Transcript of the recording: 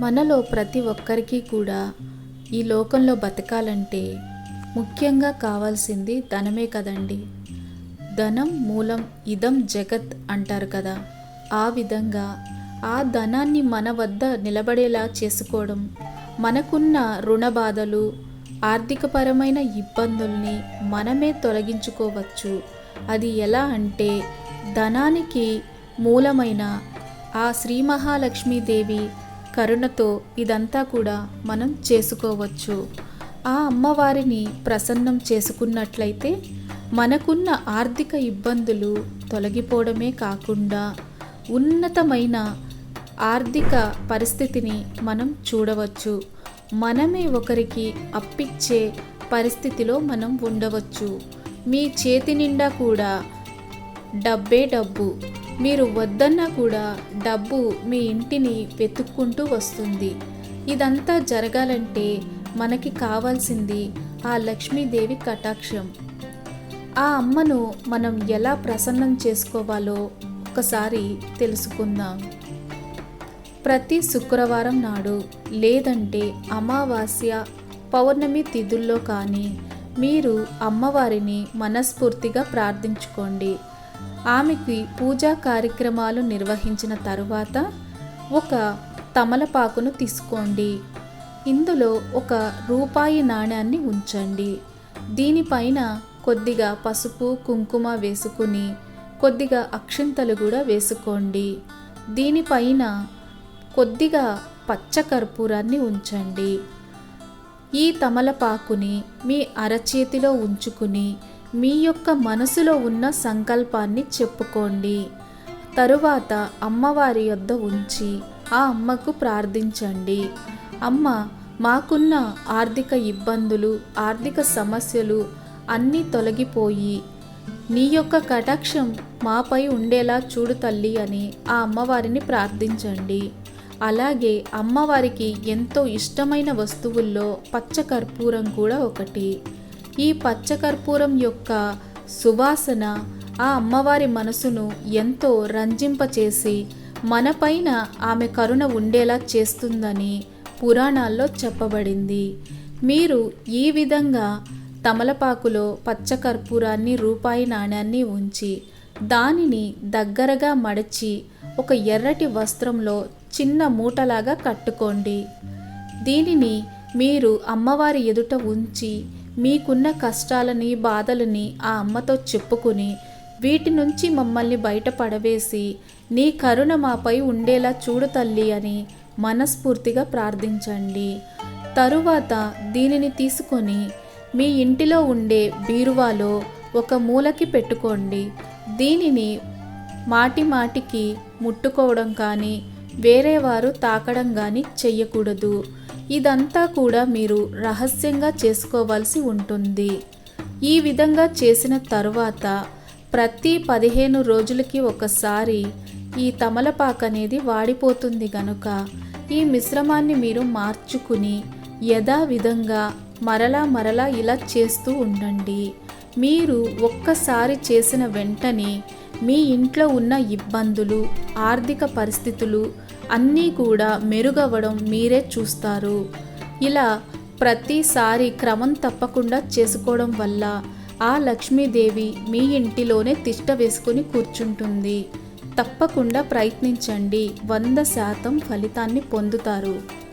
మనలో ప్రతి ఒక్కరికి కూడా ఈ లోకంలో బతకాలంటే ముఖ్యంగా కావాల్సింది ధనమే కదండి. ధనం మూలం ఇదం జగత్ అంటారు కదా. ఆ విధంగా ఆ ధనాన్ని మన వద్ద నిలబడేలా చేసుకోవడం మనకున్న రుణ బాధలు ఆర్థికపరమైన ఇబ్బందుల్ని మనమే తొలగించుకోవచ్చు. అది ఎలా అంటే ధనానికి మూలమైన ఆ శ్రీ మహాలక్ష్మీదేవి కరుణతో ఇదంతా కూడా మనం చేసుకోవచ్చు. ఆ అమ్మవారిని ప్రసన్నం చేసుకున్నట్లయితే మనకున్న ఆర్థిక ఇబ్బందులు తొలగిపోవడమే కాకుండా ఉన్నతమైన ఆర్థిక పరిస్థితిని మనం చూడవచ్చు. మనమే ఒకరికి అప్పిచ్చే పరిస్థితిలో మనం ఉండవచ్చు. మీ చేతి నిండా కూడా డబ్బే డబ్బు. మీరు వద్దన్నా కూడా డబ్బు మీ ఇంటిని వెతుక్కుంటూ వస్తుంది. ఇదంతా జరగాలంటే మనకి కావాల్సింది ఆ లక్ష్మీదేవి కటాక్షం. ఆ అమ్మను మనం ఎలా ప్రసన్నం చేసుకోవాలో ఒకసారి తెలుసుకుందాం. ప్రతి శుక్రవారం నాడు లేదంటే అమావాస్య పౌర్ణమి తిథుల్లో కానీ మీరు అమ్మవారిని మనస్ఫూర్తిగా ప్రార్థించుకోండి. ఆమెకి పూజా కార్యక్రమాలు నిర్వహించిన తరువాత ఒక తమలపాకును తీసుకోండి. ఇందులో ఒక రూపాయి నాణ్యాన్ని ఉంచండి. దీనిపైన కొద్దిగా పసుపు కుంకుమ వేసుకుని కొద్దిగా అక్షింతలు కూడా వేసుకోండి. దీనిపైన కొద్దిగా పచ్చ కర్పూరాన్ని ఉంచండి. ఈ తమలపాకుని మీ అరచేతిలో ఉంచుకుని మీ యొక్క మనసులో ఉన్న సంకల్పాన్ని చెప్పుకోండి. తరువాత అమ్మవారి యొద్ద ఉంచి ఆ అమ్మకు ప్రార్థించండి. అమ్మ మాకున్న ఆర్థిక ఇబ్బందులు ఆర్థిక సమస్యలు అన్నీ తొలగిపోయి నీ యొక్క కటాక్షం మాపై ఉండేలా చూడు తల్లి అని ఆ అమ్మవారిని ప్రార్థించండి. అలాగే అమ్మవారికి ఎంతో ఇష్టమైన వస్తువుల్లో పచ్చకర్పూరం కూడా ఒకటి. ఈ పచ్చకర్పూరం యొక్క సువాసన ఆ అమ్మవారి మనసును ఎంతో రంజింపచేసి మనపైన ఆమె కరుణ ఉండేలా చేస్తుందని పురాణాల్లో చెప్పబడింది. మీరు ఈ విధంగా తమలపాకులో పచ్చకర్పూరాన్ని రూపాయి నాణ్యాన్ని ఉంచి దానిని దగ్గరగా మడచి ఒక ఎర్రటి వస్త్రంలో చిన్న మూటలాగా కట్టుకోండి. దీనిని మీరు అమ్మవారి ఎదుట ఉంచి మీకున్న కష్టాలని బాధలని ఆ అమ్మతో చెప్పుకుని వీటి నుంచి మమ్మల్ని బయటపడవేసి నీ కరుణ మాపై ఉండేలా చూడు తల్లి అని మనస్ఫూర్తిగా ప్రార్థించండి. తరువాత దీనిని తీసుకొని మీ ఇంటిలో ఉండే బీరువాలో ఒక మూలకి పెట్టుకోండి. దీనిని మాటి మాటికి ముట్టుకోవడం కానీ వేరే వారు తాకడం కానీ చెయ్యకూడదు. ఇదంతా కూడా మీరు రహస్యంగా చేసుకోవాల్సి ఉంటుంది. ఈ విధంగా చేసిన తరువాత ప్రతి పదిహేను రోజులకి ఒకసారి ఈ తమలపాకు అనేది వాడిపోతుంది గనుక ఈ మిశ్రమాన్ని మీరు మార్చుకుని యథావిధంగా మరలా మరలా ఇలా చేస్తూ ఉండండి. మీరు ఒక్కసారి చేసిన వెంటనే మీ ఇంట్లో ఉన్న ఇబ్బందులు ఆర్థిక పరిస్థితులు అన్నీ కూడా మెరుగవ్వడం మీరే చూస్తారు. ఇలా ప్రతిసారి క్రమం తప్పకుండా చేసుకోవడం వల్ల ఆ లక్ష్మీదేవి మీ ఇంటిలోనే తిష్ట వేసుకుని కూర్చుంటుంది. తప్పకుండా ప్రయత్నించండి. వంద శాతం ఫలితాన్ని పొందుతారు.